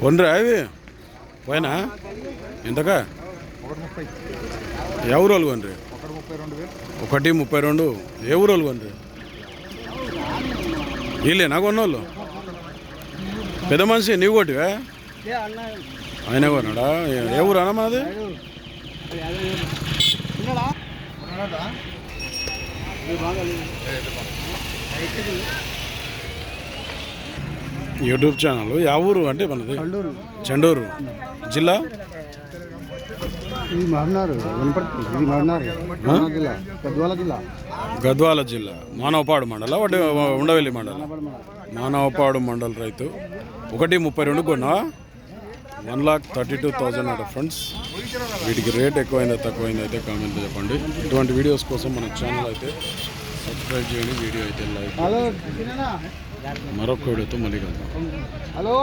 కొనరా అవి పోయినా? ఎంతకా ఎవరు వాళ్ళు కొనరు? ఒకటి ముప్పై రెండు. ఏ ఊరు వాళ్ళు కొనరు? వీళ్ళేనా కొన్నోళ్ళు? పెద్ద మనిషి నీవు కొట్టివా? ఆయన కొన్నాడా? ఏ- ఏ ఊరు అన్న మనది యూట్యూబ్ ఛానల్. యా ఊరు అంటే మనది? చెండూరు. జిల్లా? ఇది మహనారు వినపడుతుంది ఇది మహనారు మహనార్ జిల్లా గద్వాల జిల్లా. గద్వాల జిల్లా. మానవపాడు మండల వడ్డి ఉండవెల్లి మండలం. మానవపాడు మండల రైతు. ఒకటి ముప్పై రెండు కొన్నా? One lakh thirty two thousand అట ఫ్రెండ్స్. వీటికి రేట్ ఎక్కువైందా తక్కువైందా అయితే కామెంట్ చెప్పండి. ఇటువంటి వీడియోస్ కోసం మన ఛానల్ అయితే సబ్స్క్రైబ్ చేయండి వీడియో అయితే లైక్ హలో మరొక వీడియోతో మళ్ళీ కలుద్దాం హలో